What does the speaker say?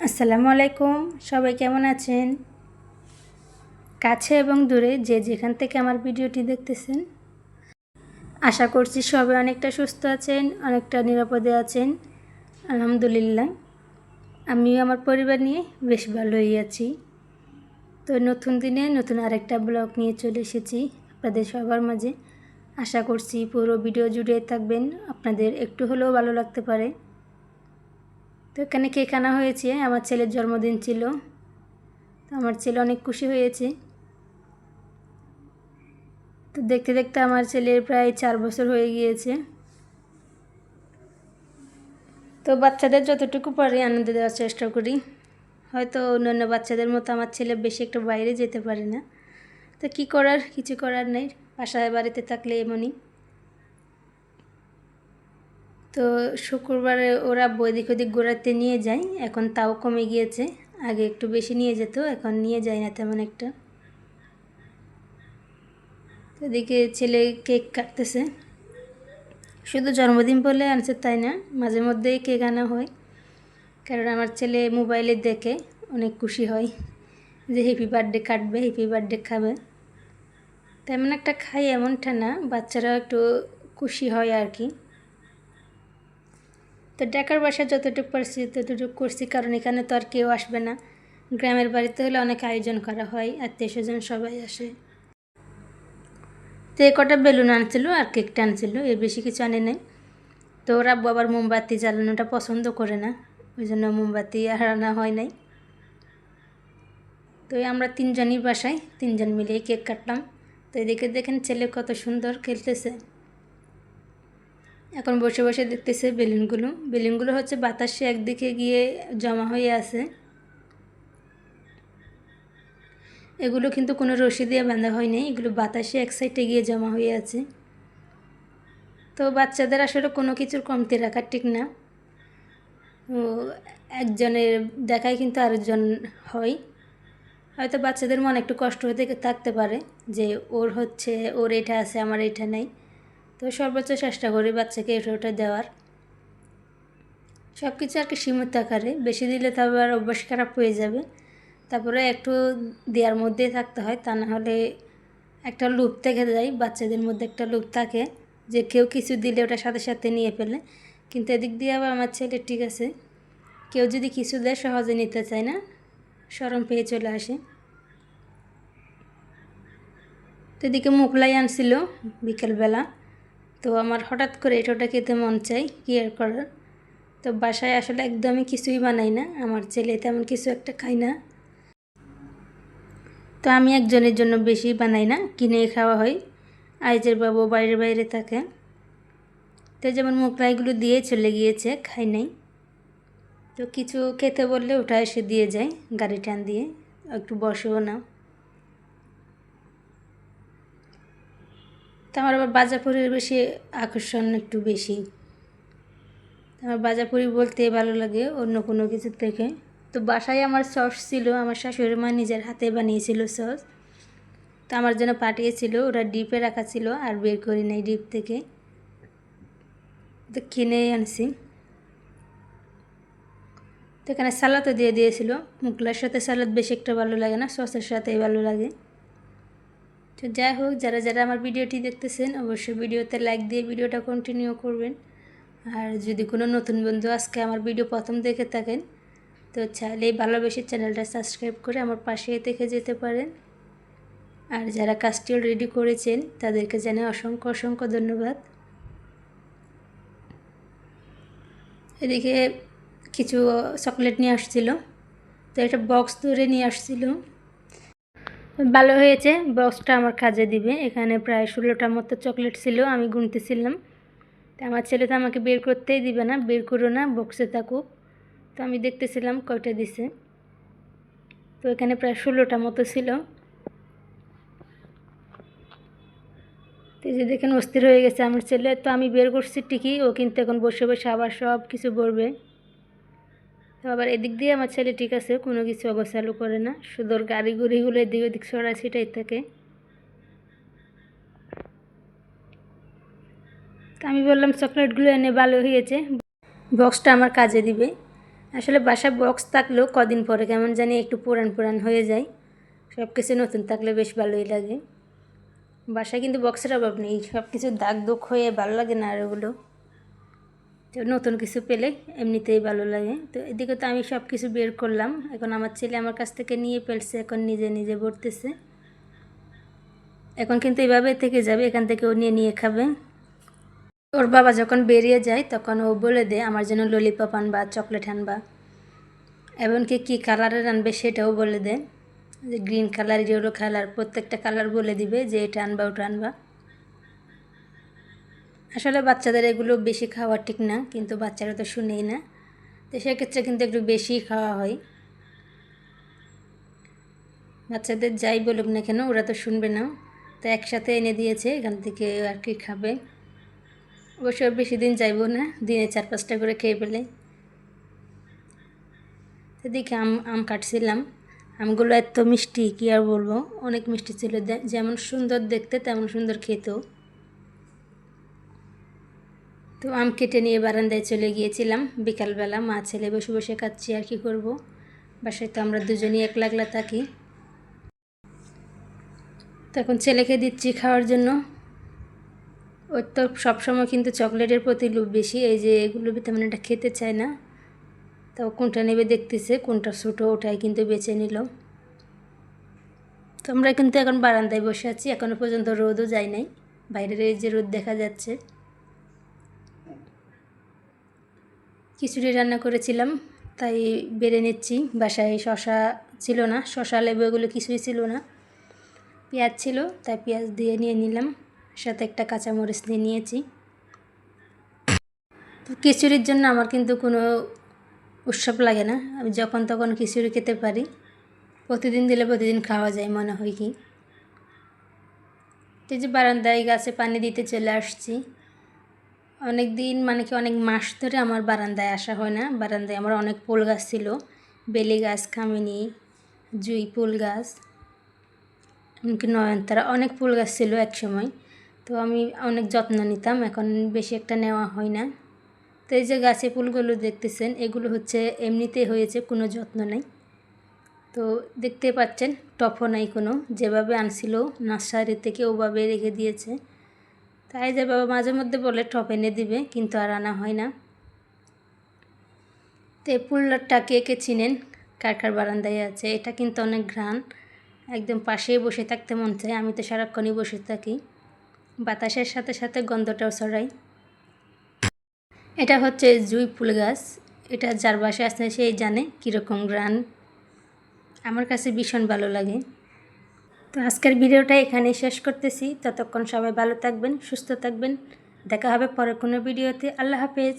আসসালামু আলাইকুম। সবাই কেমন আছেন? কাছে এবং দূরে যে যেখান থেকে আমার ভিডিওটি দেখতেছেন, আশা করছি সবাই অনেকটা সুস্থ আছেন, অনেকটা নিরাপদে আছেন। আলহামদুলিল্লাহ। আমিও আমার পরিবার নিয়ে বেশ ভালোই আছি। তো নতুন দিনে নতুন আরেকটা ব্লগ নিয়ে চলে এসেছি আপনাদের সবার মাঝে। আশা করছি পুরো ভিডিও জুড়ে থাকবেন। আপনাদের একটু হলেও ভালো লাগতে পারে। তো এখানে কেক আনা হয়েছে, আমার ছেলের জন্মদিন ছিল। তো আমার ছেলে অনেক খুশি হয়েছে। তো দেখতে দেখতে আমার ছেলের প্রায় চার বছর হয়ে গিয়েছে। তো বাচ্চাদের যতটুকু পারি আনন্দ দেওয়ার চেষ্টা করি। হয়তো অন্যান্য বাচ্চাদের মতো আমার ছেলে বেশি একটু বাইরে যেতে পারে না। তো কী করার, কিছু করার নেই। বাসায়, বাড়িতে থাকলে এমনই। তো শুক্রবারে ওরা বৈদিক ওদিক ঘোরাতে নিয়ে যায়, এখন তাও কমে গিয়েছে। আগে একটু বেশি নিয়ে যেত, এখন নিয়ে যায় না তেমন একটা। এদিকে ছেলে কেক কাটতেছে। শুধু জন্মদিন বলে আনছে তাই না, মাঝে মধ্যেই কেক আনা হয়। কারণ আমার ছেলে মোবাইলে দেখে, অনেক খুশি হয় যে হ্যাপি বার্থডে কাটবে হ্যাপি বার্থডে খাবে। তেমন একটা খাই এমনটা না বাচ্চারা একটু খুশি হয় আর কি। তো ডাকার বাসায় যতটুকু পারছি ততটুকু করছি, কারণ এখানে তো আর কেউ আসবে না। গ্রামের বাড়িতে হলে অনেক আয়োজন করা হয় আত্মীয় স্বজন সবাই আসে। তো এ কটা বেলুন আনছিল আর কেকটা আনছিল, এর বেশি কিছু আনে নাই। তো ওরা আবার মোমবাতি জ্বালানোটা পছন্দ করে না, ওই জন্য মোমবাতি আর আনা হয় নাই। তো আমরা তিনজনই বাসায়, তিনজন মিলে কেক কাটলাম। তো এদিকে দেখেন ছেলে কত সুন্দর খেলতেছে। এখন বসে বসে দেখতেছে বেলুনগুলো। বেলুনগুলো হচ্ছে বাতাসে একদিকে গিয়ে জমা হয়ে আছে। এগুলো কিন্তু কোনো রশি দিয়ে বাঁধা হয়নি, এগুলো বাতাসে এক সাইডে গিয়ে জমা হয়ে আছে। তো বাচ্চাদের আসলে কোনো কিছুর কমতি রাখা ঠিক না। একজনের দেখায় কিন্তু আরেকজন হয়। হয়তো বাচ্চাদের মনে একটু কষ্ট হতে থাকতে পারে যে ওর হচ্ছে, ওর এটা আছে, আমার এটা নেই। তো সর্বোচ্চ চেষ্টা করি বাচ্চাকে এটা ওটা দেওয়ার। সব কিছু আর কি সীমিত আকারে। বেশি দিলে তো আবার অভ্যাস খারাপ হয়ে যাবে। তারপরে একটু দেওয়ার মধ্যেই থাকতে হয়, তা না হলে একটা লুপ থেকে যায়, বাচ্চাদের মধ্যে একটা লুপ থাকে যে কেউ কিছু দিলে ওটা সাথে সাথে নিয়ে ফেলে। কিন্তু এদিক দিয়ে আবার আমার ছেলে ঠিক আছে। কেউ যদি কিছু দেয় সহজে নিতে চায় না, সরম পেয়ে চলে আসে। তো এদিকে মুখলাই আনছিল বিকেলবেলা। তো আমার হঠাৎ করে এটা ওটা খেতে মন চাই কেয়ার করার? তো বাসায় আসলে একদমই কিছুই বানাই না, আমার ছেলে তেমন কিছু একটা খাই না। তো আমি একজনের জন্য বেশি বানাই না, কিনে খাওয়া হয়, আইজের বাবু বাইরে বাইরে থাকে। তো যেমন মোগলাইগুলো দিয়ে চলে গিয়েছে, খাই নাই। তো কিছু খেতে বললে ওটা এসে দিয়ে যায়, গাড়ি টান দিয়ে, একটু বসেও না। তো আমার আবার বাজাপুরের বেশি আকর্ষণ একটু বেশি। আমার বাজাপুরি বলতে ভালো লাগে অন্য কোনো কিছু থেকে তো বাসায় আমার সস ছিল, আমার শাশুড়ি মা নিজের হাতে বানিয়েছিল সস। তো আমার জন্য পাঠিয়েছিল ওরা ডিপে রাখা ছিল আর বের করি নাই ডিপ থেকে। তো কিনে আনছি। তো এখানে সালাদও দিয়ে দিয়েছিল। মুগলার সাথে সালাদ বেশি একটা ভালো লাগে না, সসের সাথেই ভালো লাগে। তো যাই হোক, যারা যারা আমার ভিডিওটি দেখতেছেন, অবশ্যই ভিডিওতে লাইক দিয়ে ভিডিওটা কন্টিনিউ করবেন। আর যদি কোনো নতুন বন্ধু আজকে আমার ভিডিও প্রথম দেখে থাকেন, তো চাইলেই ভালোবেসে চ্যানেলটা সাবস্ক্রাইব করে আমার পাশে দেখে যেতে পারেন। আর যারা কাজটি রেডি করেছেন, তাদেরকে জানাই অসংখ্য অসংখ্য ধন্যবাদ। এদিকে কিছু চকলেট নিয়ে আসছিল, তো একটা বক্স ধরে নিয়ে আসছিল। ভালো হয়েছে বক্সটা আমার কাজে দিবে। এখানে প্রায় ষোলোটার মতো চকলেট ছিল, আমি গুনতেছিলাম। তো আমার ছেলে তো আমাকে বের করতেই দিবে না, বের করো না বক্সে থাকুক তো আমি দেখতেছিলাম কয়টা দিছে। তো এখানে প্রায় ষোলোটা মতো ছিল। তো যে দেখেন, অস্থির হয়ে গেছে আমার ছেলে। তো আমি বের করছি ঠিকই, ও কিন্তু এখন বসে বসে আবার সব কিছু বলবে। তো আবার এদিক দিয়ে আমার ছেলে ঠিক আছে, কোনো কিছু অবসালু করে না। শুধু গাড়ি গুড়িগুলো এদিক ওদিক সরা সেটাই থাকে। তো আমি বললাম, চকলেটগুলো এনে ভালো হয়েছে, বক্সটা আমার কাজে দিবে। আসলে বাসায় বক্স থাকলেও কদিন পরে কেমন জানি একটু পুরান পুরান হয়ে যায়। সব কিছু নতুন থাকলে বেশ ভালোই লাগে। বাসায় কিন্তু বক্সের অভাব নেই সব কিছু দাগ দুঃখ হয়ে ভালো লাগে না আর ওগুলো। তো নতুন কিছু পেলে এমনিতেই ভালো লাগে। তো এদিকে তো আমি সব কিছু বের করলাম। এখন আমার ছেলে আমার কাছ থেকে নিয়ে ফেলছে, এখন নিজে নিজে ভরতেছে। এখন কিন্তু এভাবে থেকে যাবে, এখান থেকে ও নিয়ে নিয়ে খাবে। ওর বাবা যখন বেরিয়ে যায়, তখন ও বলে দেয়, আমার জন্য ললিপপ আনবা চকলেট আনবা। এমনকি কী কালারের আনবে সেটাও বলে দেয়। যে গ্রিন কালার ইয়েলো কালার প্রত্যেকটা কালার বলে দিবে যে এটা আনবা, ওটা আনবা। আসলে বাচ্চাদের এগুলো বেশি খাওয়া ঠিক না, কিন্তু বাচ্চারা তো শুনেই না। তো সেক্ষেত্রে কিন্তু একটু বেশি খাওয়া হয়। বাচ্চাদের যাই বলুক না কেন, ওরা তো শুনবে না। তো একসাথে এনে দিয়েছে, এখান থেকে আর কি খাবে। অবশ্য বেশি দিন যাইবো না, দিনে চার পাঁচটা করে খেয়ে ফেলে। দেখি আম আম কাটছিলাম। আমগুলো এত মিষ্টি, কী আর বলব? অনেক মিষ্টি ছিল। যেমন সুন্দর দেখতে, তেমন সুন্দর খেতেও। তো আম কেটে নিয়ে বারান্দায় চলে গিয়েছিলাম। বিকালবেলা মা ছেলে বসে বসে খাচ্ছি, আর কি করব? বাসায় তো আমরা দুজনই একলা একলা থাকি। তখন ছেলেকে দিচ্ছি খাওয়ার জন্য। ওর তো সবসময় কিন্তু চকলেটের প্রতি লোভ বেশি, এই যে এগুলো তেমন এটা খেতে চায় না। তো কোনটা নেবে দেখতেছে, কোনটা ছোটো ওটাই কিন্তু বেছে নিল। তো আমরা কিন্তু এখন বারান্দায় বসে আছি এখনও পর্যন্ত রোদও যায় নাই। বাইরের এই যে রোদ দেখা যাচ্ছে। খিচুড়ি রান্না করেছিলাম, তাই বেড়ে নিচ্ছি। বাসায় শশা ছিল না শশা লেবু এগুলো কিছুই ছিল না। পেঁয়াজ ছিল, তাই পেঁয়াজ দিয়ে নিয়ে নিলাম। সাথে একটা কাঁচামরিচ নিয়ে নিয়েছি। তো খিচুড়ির জন্য আমার কিন্তু কোনো উৎসব লাগে না। আমি যখন তখন খিচুড়ি খেতে পারি। প্রতিদিন দিলে প্রতিদিন খাওয়া যায়, মনে হয় কি। তো যে বারান্দায় গাছে পানি দিতে চলে আসছি। অনেক দিন মানে কি অনেক মাস ধরে আমার বারান্দায় আসা হয় না। বারান্দায় আমার অনেক ফুল গাছ ছিল। বেলি গাছ, কামিনী, জুই ফুল গাছ, এমনকি নয়নতারা অনেক ফুল গাছ ছিল এক সময় তো আমি অনেক যত্ন নিতাম, এখন বেশি একটা নেওয়া হয় না। তো এই যে গাছে ফুলগুলো দেখতেছেন, এগুলো হচ্ছে এমনিতেই হয়েছে, কোনো যত্ন নেই। তো দেখতে পাচ্ছেন টফও নাই কোনো। যেভাবে আনছিল নার্সারি থেকে ওভাবে রেখে দিয়েছে। তাই যে বাবা মাঝে মধ্যে বলে টপ এনে দিবে, কিন্তু আর আনা হয় না। তো এই ফুলটা কে কে চিনেন, কার কার বারান্দায় আছে, এটা কিন্তু অনেক ঘ্রাণ। একদম পাশেই বসে থাকতে মন চায়, আমি তো সারাক্ষণই বসে থাকি। বাতাসের সাথে সাথে গন্ধটাও ছড়াই। এটা হচ্ছে জুই ফুল গাছ, এটা যার বাসে আসছে সেই জানে কীরকম গ্রান আমার কাছে ভীষণ ভালো লাগে। তো আজকের ভিডিওটা এখানে শেষ করতেছি। ততক্ষণ সবাই ভালো থাকবেন, সুস্থ থাকবেন। দেখা হবে পরের কোনো ভিডিওতে। আল্লাহ হাফেজ।